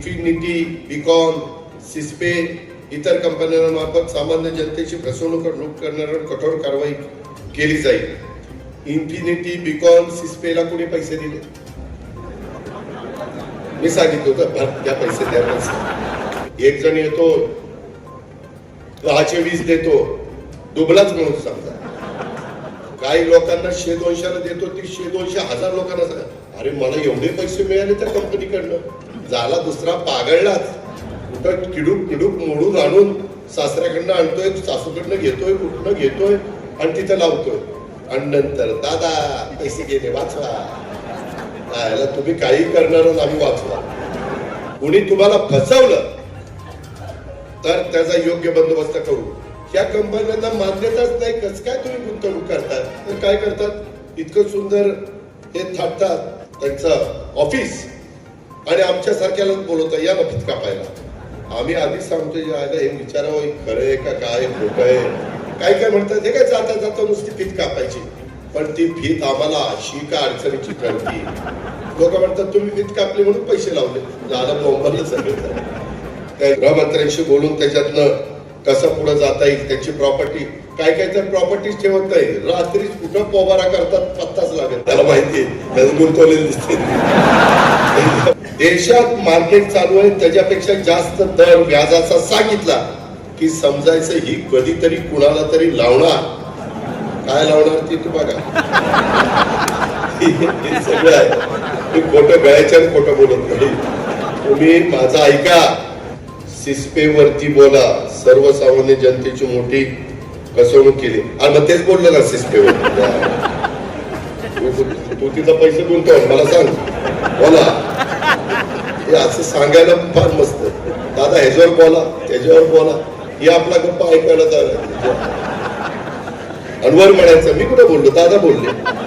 Infinity Beacon सिस्पे इतर कंपन्यांमार्फत सामान्य जनतेची फसवणूक लूट करणाऱ्यावर कठोर कारवाई केली जाईल. इन्फिनिटी बिकॉन सिस्पेला कोणी पैसे दिले? मी सांगितलं होतं त्या द्या पैसे द्या पैसे. एक जण येतो दहाचे वीस देतो दुबलाच म्हणून सांगतात. काही लोकांना शे दोनशेला देतो ती शे दोनशे हजार लोकांना सांगा अरे मला एवढे पैसे मिळाले त्या कंपनीकडनं. झाला दुसरा पागळलाच. कुठं किडूक किडूक मोडून आणून सासऱ्याकडनं आणतोय सासूकडनं घेतोय कुठनं घेतोय आणि तिथं लावतोय. आणि नंतर दादा पैसे गेले वाचवा. तुम्ही काही करणार आम्ही वाचवा. कुणी तुम्हाला फसवलं तर त्याचा योग्य बंदोबस्त करू. या कंपन्यांना मान्यताच नाही कसं काय तुम्ही गुंतवणूक करतात तर काय करतात? इतकं सुंदर हे थाटतात. त्यांचं ऑफिस आणि आमच्या सारख्याला बोलवतं या ना फीत कापायला आम्ही आधीच सांगतो यायला हे विचारावं हे खरं आहे का काय खोटं आहे? काय काय म्हणतात हे काय जाता जाता नुसती फीत कापायची. पण ती फीत आम्हाला अशी का अडचणीची ठरती? लोक म्हणतात तुम्ही फीत कापली म्हणून पैसे लावले. झालं बोंबरलं सगळं. गृहमंत्र्यांशी बोलून त्याच्यातनं कसं पुढे जाता येईल त्याची प्रॉपर्टी काय काय तर प्रॉपर्टीज ठेवत नाही रात्री कुठं पोबारा करतात पत्ताच लागेल त्याला माहिती गुंतवलेले दिसते देशात मार्केट चालू आहे त्याच्यापेक्षा जास्त दर व्याजाचा सांगितला की समजायचं ही कधीतरी कुणाला तरी लावणार. काय लावणार ती तू बघा. सगळं आहे. मी खोटं गळ्याच्या खोटं बोलत नाही. तुम्ही माझं ऐका. सिस्पेवरती बोला. सर्वसामान्य जनतेची मोठी फसवणूक केली. आणि मग तेच बोललं ना सिस्पेवर. तू तिचा पैसे गुंतव. मला सांग. बोला. हे असं सांगायला फार मस्त. दादा ह्याच्यावर बोला. त्याच्यावर बोला. हे आपला गप्पा ऐकायला झाला आणि वर म्हणायचं मी कुठं बोललो? दादा बोलले.